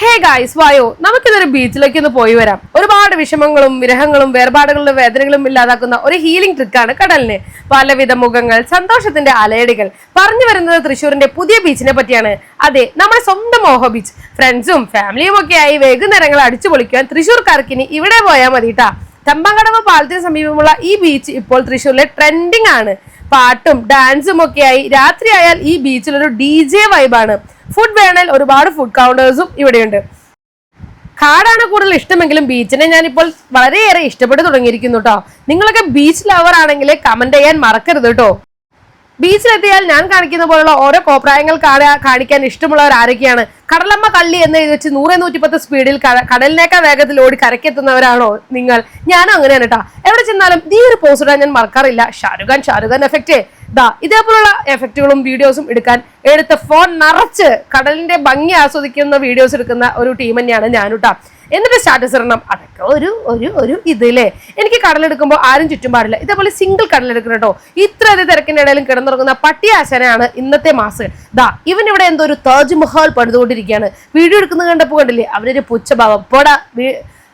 Hey guys വായോ നമുക്കിതൊരു ബീച്ചിലേക്ക് ഒന്ന് പോയി വരാം. ഒരുപാട് വിഷമങ്ങളും വിരഹങ്ങളും വേർപാടുകളുടെ വേദനകളും ഇല്ലാതാക്കുന്ന ഒരു ഹീലിംഗ് ട്രിക്കാണ് കടലിന്. പലവിധ മുഖങ്ങൾ സന്തോഷത്തിന്റെ അലയടികൾ. പറഞ്ഞു വരുന്നത് തൃശ്ശൂരിന്റെ പുതിയ ബീച്ചിനെ പറ്റിയാണ്. അതെ നമ്മുടെ സ്വന്തം മോഹോ ബീച്ച് ഫ്രണ്ട്സും ഫാമിലിയും ഒക്കെ ആയി വൈകുന്നേരങ്ങൾ അടിച്ചു പൊളിക്കാൻ തൃശ്ശൂർക്കാർക്ക് ഇനി ഇവിടെ പോയാൽ മതിട്ടാ. തമ്പങ്കടവ് പാലത്തിന് സമീപമുള്ള ഈ ബീച്ച് ഇപ്പോൾ തൃശ്ശൂരിലെ ട്രെൻഡിങ് ആണ്. പാട്ടും ഡാൻസും ഒക്കെയായി രാത്രിയായാൽ ഈ ബീച്ചിലൊരു ഡി ജെ വൈബാണ് ഫുഡ് വേണേൽ ഒരുപാട് ഫുഡ് കൗണ്ടേഴ്സും ഇവിടെയുണ്ട്. കാടാണ് കൂടുതൽ ഇഷ്ടമെങ്കിലും ബീച്ചിനെ ഞാനിപ്പോൾ വളരെയേറെ ഇഷ്ടപ്പെട്ടു തുടങ്ങിയിരിക്കുന്നു കേട്ടോ നിങ്ങളൊക്കെ ബീച്ച് ലവർ ആണെങ്കിൽ കമന്റ് ചെയ്യാൻ മറക്കരുത് കേട്ടോ ബീച്ചിലെത്തിയാൽ ഞാൻ കാണിക്കുന്ന പോലുള്ള ഓരോ കോപ്രായങ്ങൾ കാണിക്കാൻ ഇഷ്ടമുള്ളവർ ആരൊക്കെയാണ്? കടലമ്മ കള്ളി എന്ന് എഴുതി വെച്ച് നൂറ് നൂറ്റിപ്പത്ത് സ്പീഡിൽ കടലിനേക്കാൾ വേഗത്തിൽ ഓടി കരക്കെത്തുന്നവരാണോ നിങ്ങൾ? ഞാനും അങ്ങനെയാണ് കേട്ടോ എവിടെ ചെന്നാലും ഈ ഒരു പോസ്റ്റ് ഇടാൻ ഞാൻ മറക്കാറില്ല. ഷാരുഖാൻ ഷാരുഖാൻ എഫക്റ്റ് ദാ ഇതേപോലുള്ള എഫക്റ്റുകളും വീഡിയോസും എടുക്കാൻ എടുത്ത ഫോൺ നിറച്ച് കടലിന്റെ ഭംഗി ആസ്വദിക്കുന്ന വീഡിയോസ് എടുക്കുന്ന ഒരു ടീം തന്നെയാണ് ഞാനുട്ടാ. എന്നിട്ട് സ്റ്റാറ്റസ് ഇടണം. അതൊക്കെ ഒരു ഒരു ഒരു ഇതില്ലേ എനിക്ക് കടലെടുക്കുമ്പോൾ ആരും ചുറ്റും പാടില്ല. ഇതേപോലെ സിംഗിൾ കടലെടുക്കണം കേട്ടോ. ഇത്രയധികം തിരക്കിന്റെ ഇടയിലും കിടന്നുറങ്ങുന്ന പട്ടിയാശനാണ് ഇന്നത്തെ മാസ്. ദാ ഇവൻ ഇവിടെ എന്തോ ഒരു താജ്മഹൽ പണിതുകൊണ്ടിരിക്കുകയാണ്. വീഡിയോ എടുക്കുന്നത് കണ്ടപ്പോൾ കണ്ടില്ലേ? അവരൊരു പുച്ഛഭാവം. പോടാ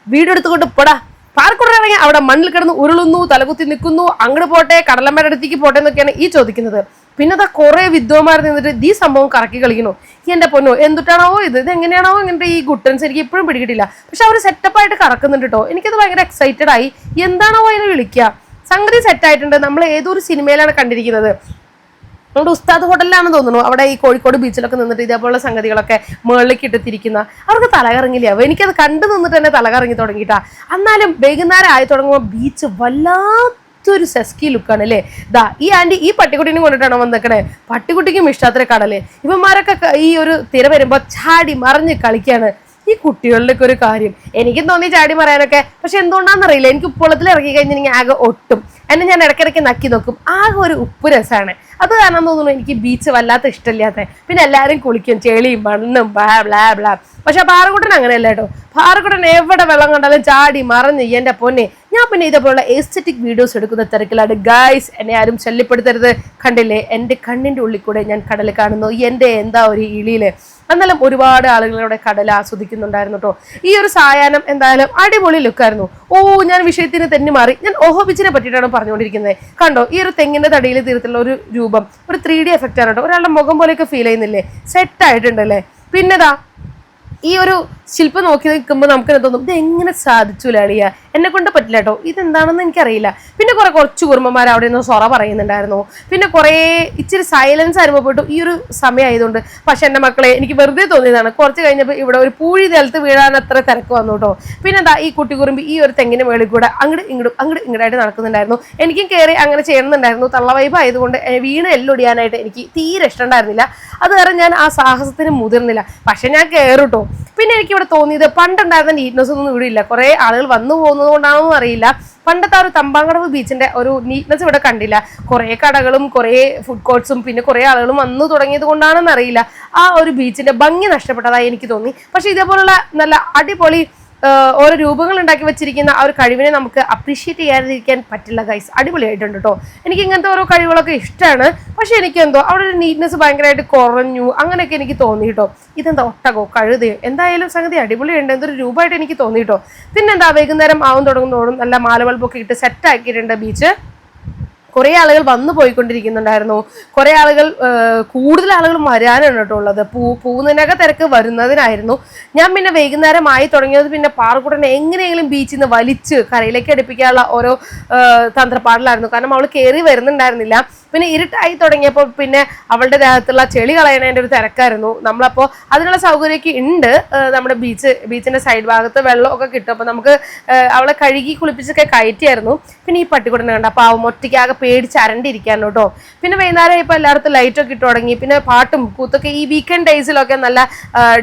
വീഡിയോ എടുത്തുകൊണ്ട് പോടാ. പാർക്കുടനാണെങ്കിൽ അവിടെ മണ്ണിൽ കിടന്ന് ഉരുളുന്നു തലകുത്തി നിൽക്കുന്നു. അങ്ങോട്ട് പോട്ടെ കടലമ്മയുടെ അടുത്തേക്ക് പോട്ടെ എന്നൊക്കെയാണ് ഈ ചോദിക്കുന്നത്. പിന്നെ അതാ കുറെ വിദ്വാന്മാർ നിന്നിട്ട് ഈ സംഭവം കറക്കി കളിക്കുന്നു. എന്റെ പൊന്നോ എന്തുട്ടാണോ ഇത്? ഇത് എങ്ങനെയാണോ ഇങ്ങനത്തെ ഈ ഗുട്ടൻസ് എനിക്ക് ഇപ്പോഴും പിടികിട്ടില്ല. പക്ഷെ അവർ സെറ്റപ്പായിട്ട് കറക്കുന്നുണ്ട് കേട്ടോ എനിക്കത് ഭയങ്കര എക്സൈറ്റഡ് ആയി. എന്താണോ അതിനെ വിളിക്കുക? സംഗതി സെറ്റ് ആയിട്ടുണ്ട്. നമ്മൾ ഏതൊരു സിനിമയിലാണ് കണ്ടിരിക്കുന്നത്? നമ്മുടെ ഉസ്താദ് ഹോട്ടലിലാണ് തോന്നുന്നു. അവിടെ ഈ കോഴിക്കോട് ബീച്ചിലൊക്കെ നിന്നിട്ട് ഇതേപോലുള്ള സംഗതികളൊക്കെ മുകളിലേക്ക് ഇട്ടിരിക്കുന്ന അവർക്ക് തലകറങ്ങില്ല? എനിക്കത് കണ്ടു നിന്നിട്ട് തന്നെ തലകറങ്ങി തുടങ്ങിയിട്ടാ. എന്നാലും വൈകുന്നേരം ആയി തുടങ്ങുമ്പോൾ ബീച്ച് വല്ലാത്തൊരു സെസ്കി ലുക്കാണ് അല്ലേ? ദാ ഈ ആന്റി ഈ പട്ടിക്കുട്ടീനെ കൊണ്ടിട്ടാണോ വന്നേക്കണേ? പട്ടിക്കുട്ടിക്കും ഇഷ്ടാത്ര കടൽ. ഇവന്മാരൊക്കെ ഈ ഒരു തിര വരുമ്പോൾ ചാടി മറിഞ്ഞ് കളിക്കാണ്. ഈ കുട്ടികളുടെയൊക്കെ ഒരു കാര്യം. എനിക്ക് തോന്നി ചാടി പറയാനൊക്കെ പക്ഷെ എന്തുകൊണ്ടാണെന്നറിയില്ല. എനിക്ക് ഉപ്പുളത്തിൽ ഇറങ്ങി കഴിഞ്ഞിട്ടുണ്ടെങ്കിൽ ആകെ ഒട്ടും. എന്നെ ഞാൻ ഇടയ്ക്കിടയ്ക്ക് നക്കി നോക്കും. ആകെ ഒരു ഉപ്പ് രസമാണ് അത് കാരണം തോന്നുന്നു എനിക്ക് ബീച്ച് വല്ലാത്ത ഇഷ്ടമില്ലാത്ത. പിന്നെ എല്ലാവരും കുളിക്കും. ചെളിയും മണ്ണും ബ്ലാ ബ്ലാ ബ്ലാ പക്ഷെ പാറക്കുട്ടൻ അങ്ങനെയല്ല കേട്ടോ. പാറക്കുട്ടൻ എവിടെ വെള്ളം കണ്ടാലും ചാടി മറഞ്ഞ് എന്റെ പൊന്നെ. ഞാൻ പിന്നെ ഇതേപോലുള്ള എസ്തറ്റിക് വീഡിയോസ് എടുക്കുന്ന തിരക്കിലാണ്. ഗായ്സ് എന്നെ ആരും ശല്യപ്പെടുത്തരുത്. കണ്ടില്ലേ? എന്റെ കണ്ണിന്റെ ഉള്ളിൽ കൂടെ ഞാൻ കടൽ കാണുന്നു. എന്റെ എന്താ ഒരു ഇളിയിൽ? എന്നാലും ഒരുപാട് ആളുകളുടെ കടൽ ആസ്വദിക്കുന്നുണ്ടായിരുന്നു കേട്ടോ ഈ ഒരു സായാഹ്നം എന്തായാലും അടിപൊളി ലുക്കായിരുന്നു ഓ ഞാൻ വിഷയത്തിന് തെന്നി മാറി. ഞാൻ ഓഹോ ബീച്ചിനെ പറ്റിയിട്ടാണ് പറഞ്ഞുകൊണ്ടിരിക്കുന്നത് കണ്ടോ ഈ ഒരു തെങ്ങിന്റെ തടിയിൽ തീർത്തുള്ള ഒരു രൂപം ഒരു ത്രീ ഡി എഫക്റ്റ് ആണ് കേട്ടോ ഒരാളുടെ മുഖം പോലെയൊക്കെ ഫീൽ ചെയ്യുന്നില്ലേ? സെറ്റ് ആയിട്ടുണ്ടല്ലേ? പിന്നെതാ ഈ ഒരു ശില്പം നോക്കി നിൽക്കുമ്പോൾ നമുക്ക് തോന്നും? ഇത് എങ്ങനെ സാധിച്ചു ലാളിയ? എന്നെ കൊണ്ട് പറ്റില്ല കേട്ടോ ഇതെന്താണെന്ന് എനിക്കറിയില്ല. പിന്നെ കുറെ കുറച്ച് കുറുമ്പന്മാർ അവിടെ നിന്ന് സൊറ പറയുന്നുണ്ടായിരുന്നു. പിന്നെ കുറേ ഇച്ചിരി സൈലൻസ് അനുഭവപ്പെട്ടു. ഈ ഒരു സമയമായതുകൊണ്ട് പക്ഷെ എന്റെ മക്കളെ എനിക്ക് വെറുതെ തോന്നിയതാണ്. കുറച്ച് കഴിഞ്ഞപ്പോൾ ഇവിടെ ഒരു പൂഴി നിലത്ത് വീഴാൻ അത്ര തിരക്ക് വന്നു കേട്ടോ പിന്നെ എന്താ ഈ കുട്ടി കുറുമ്പി ഈ ഒരു തെങ്ങിന് മേളിൽ കൂടെ അങ്ങോട്ട് ഇങ്ങോട്ടും അങ്ങോട്ട് ഇങ്ങോട്ടായിട്ട് നടക്കുന്നുണ്ടായിരുന്നു. എനിക്കും കയറി അങ്ങനെ ചെയ്യണമെന്നുണ്ടായിരുന്നു. തള്ള വൈബ് ആയതുകൊണ്ട് വീണ് എല്ലൊടിയാനായിട്ട് എനിക്ക് തീരെ ഇഷ്ടമുണ്ടായിരുന്നില്ല. അത് കാരണം ഞാൻ ആ സാഹസത്തിന് മുതിർന്നില്ല. പക്ഷെ ഞാൻ കയറുട്ടോ പിന്നെ എനിക്കിവിടെ തോന്നിയത് പണ്ടുണ്ടായിരുന്ന നീറ്റ്നെസ് ഒന്നും ഇവിടെ ഇല്ല. കുറെ ആളുകൾ വന്നു പോകുന്നത് കൊണ്ടാണോ അറിയില്ല. പണ്ടത്തെ ഒരു തമ്പാങ്കടവ് ബീച്ചിന്റെ ഒരു നീറ്റ്നെസ് ഇവിടെ കണ്ടില്ല. കുറെ കടകളും കുറെ ഫുഡ് കോർട്സും പിന്നെ കുറെ ആളുകളും വന്നു തുടങ്ങിയത് കൊണ്ടാണെന്ന് അറിയില്ല. ആ ഒരു ബീച്ചിന്റെ ഭംഗി നഷ്ടപ്പെട്ടതായി എനിക്ക് തോന്നി. പക്ഷെ ഇതേപോലുള്ള നല്ല അടിപൊളി ഓരോ രൂപങ്ങൾ ഉണ്ടാക്കി വെച്ചിരിക്കുന്ന ആ ഒരു കഴിവിനെ നമുക്ക് അപ്രീഷിയേറ്റ് ചെയ്യാതിരിക്കാൻ പറ്റില്ല ഗൈസ് അടിപൊളിയായിട്ടുണ്ട് കേട്ടോ എനിക്ക് ഇങ്ങനത്തെ ഓരോ കഴിവുകളൊക്കെ ഇഷ്ടമാണ് പക്ഷെ എനിക്ക് എന്തോ അവിടെ ഒരു നീറ്റ്നെസ് ഭയങ്കരമായിട്ട് കുറഞ്ഞു അങ്ങനെയൊക്കെ എനിക്ക് തോന്നി കേട്ടോ ഇതെന്താ ഒട്ടകോ കഴുതയോ? എന്തായാലും സംഗതി അടിപൊളിയുണ്ട്. എന്തൊരു രൂപമായിട്ട് എനിക്ക് തോന്നി പിന്നെന്താ വൈകുന്നേരം ആവും തുടങ്ങുന്നതോടും നല്ല മാലവൾപ്പൊക്കെ ഇട്ട് സെറ്റ് ആക്കിയിട്ടുണ്ട് ബീച്ച് കുറേ ആളുകൾ വന്നു പോയിക്കൊണ്ടിരിക്കുന്നുണ്ടായിരുന്നു. കുറെ ആളുകൾ കൂടുതൽ ആളുകൾ വരാനാണ് കേട്ടോ ഉള്ളത്. പൂ പൂന്നിനക തിരക്ക് വരുന്നതിനായിരുന്നു. ഞാൻ പിന്നെ വൈകുന്നേരം ആയി തുടങ്ങിയത് പിന്നെ പാറക്കൂട്ടനെ എങ്ങനെയെങ്കിലും ബീച്ചിൽ നിന്ന് വലിച്ച് കരയിലേക്ക് അടുപ്പിക്കാനുള്ള ഓരോ തന്ത്രപ്പാടിലായിരുന്നു. കാരണം അവൾ കയറി വരുന്നുണ്ടായിരുന്നില്ല. പിന്നെ ഇരുട്ടായി തുടങ്ങിയപ്പോൾ പിന്നെ അവളുടെ ദേഹത്തുള്ള ചെളി കളയണതിന്റെ ഒരു തിരക്കായിരുന്നു. നമ്മളപ്പോൾ അതിനുള്ള സൗകര്യമൊക്കെ ഉണ്ട്. നമ്മുടെ ബീച്ച് ബീച്ചിന്റെ സൈഡ് ഭാഗത്ത് വെള്ളമൊക്കെ കിട്ടും. അപ്പോൾ നമുക്ക് അവളെ കഴുകി കുളിപ്പിച്ചൊക്കെ കയറ്റിയായിരുന്നു. പിന്നെ ഈ പട്ടിക്കുടനെ കണ്ട. അപ്പോൾ പാവം ഒറ്റയ്ക്കാകെ പേടിച്ച് അരണ്ടിരിക്കാൻ കേട്ടോ. പിന്നെ വൈകുന്നേരം ഇപ്പോൾ എല്ലായിടത്തും ലൈറ്റൊക്കെ ഇട്ട് തുടങ്ങി. പിന്നെ പാട്ടും കൂത്തൊക്കെ ഈ വീക്കെൻഡ് ഡേയ്സിലൊക്കെ നല്ല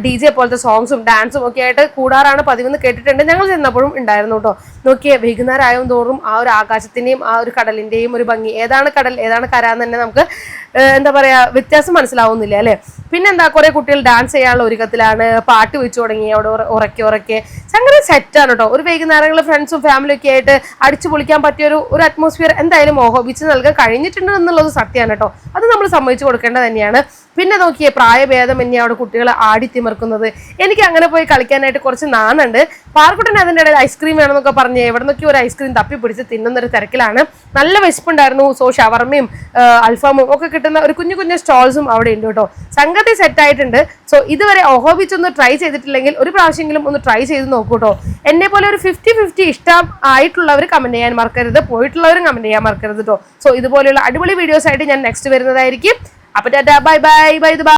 ഡി ജെ പോലത്തെ സോങ്സും ഡാൻസും ഒക്കെ ആയിട്ട് കൂടാറാണ് പതിവെന്ന് കേട്ടിട്ടുണ്ട്. ഞങ്ങൾ ചെന്നപ്പോഴും ഉണ്ടായിരുന്നു കേട്ടോ. നോക്കിയേ വൈകുന്നേരം ആയും തോറും ആ ഒരു ആകാശത്തിന്റെയും ആ ഒരു കടലിന്റെയും ഒരു ഭംഗി. ഏതാണ് കടൽ ഏതാണ് കര എന്ന് തന്നെ നമുക്ക് എന്താ പറയാ വ്യത്യാസം മനസ്സിലാവുന്നില്ല അല്ലെ? പിന്നെന്താ കുറെ കുട്ടികൾ ഡാൻസ് ചെയ്യാനുള്ള ഒരുക്കത്തിലാണ്. പാട്ട് വെച്ച് തുടങ്ങി അവിടെ ഉറ- ഉറക്കെ ഉറക്കെ. സംഗതി സെറ്റാണ് കേട്ടോ. ഒരു വൈകുന്നേരങ്ങളിൽ ഫ്രണ്ട്സും ഫാമിലിയൊക്കെ ആയിട്ട് അടിച്ചു പൊളിക്കാൻ പറ്റിയ ഒരു ഒരു അറ്റ്മോസ്ഫിയർ എന്തായാലും മോഹോ ബീച്ച് നൽകാൻ കഴിഞ്ഞിട്ടുണ്ട് എന്നുള്ളത് സത്യമാണ് കേട്ടോ. അത് നമ്മൾ സമ്മതിച്ചു കൊടുക്കേണ്ടത് തന്നെയാണ്. പിന്നെ നോക്കിയേ പ്രായഭേദമന്യേ അവിടെ കുട്ടികളെ ആടിത്തിമർക്കുന്നത് എനിക്ക് അങ്ങനെ പോയി കളിക്കാനായിട്ട് കുറച്ച് നാണുണ്ട്. പാർക്കുട്ടൻ അതിന്റെ ഇടയിൽ ഐസ്ക്രീം വേണമെന്നൊക്കെ പറഞ്ഞ് എവിടെ നിന്നൊക്കെ ഒരു ഐസ്ക്രീം തപ്പി പിടിച്ച് തിന്നുന്ന ഒരു തിരക്കിലാണ്. നല്ല വിശപ്പുണ്ടായിരുന്നു സോ ഷവർമയും അൽഫാമും ഒക്കെ കിട്ടുന്ന ഒരു കുഞ്ഞു കുഞ്ഞു സ്റ്റോൾസും അവിടെ ഉണ്ട് കേട്ടോ. സംഗതി സെറ്റായിട്ടുണ്ട് സോ ഇതുവരെ ഓഹോ ഒന്ന് ട്രൈ ചെയ്തിട്ടില്ലെങ്കിൽ ഒരു പ്രാവശ്യമെങ്കിലും ഒന്ന് ട്രൈ ചെയ്ത് നോക്കൂ കേട്ടോ. എന്നെ പോലെ ഒരു ഫിഫ്റ്റി ഫിഫ്റ്റി ഇഷ്ടം ആയിട്ടുള്ളവർ കമന്റ് ചെയ്യാൻ മറക്കരുത്. പോയിട്ടുള്ളവരും കമന്റ് ചെയ്യാൻ മറക്കരുത് കേട്ടോ. സോ ഇതുപോലെയുള്ള അടിപൊളി വീഡിയോസ് ആയിട്ട് ഞാൻ നെക്സ്റ്റ് വരുന്നതായിരിക്കും. അപ്പൊ tata bye bye bye bye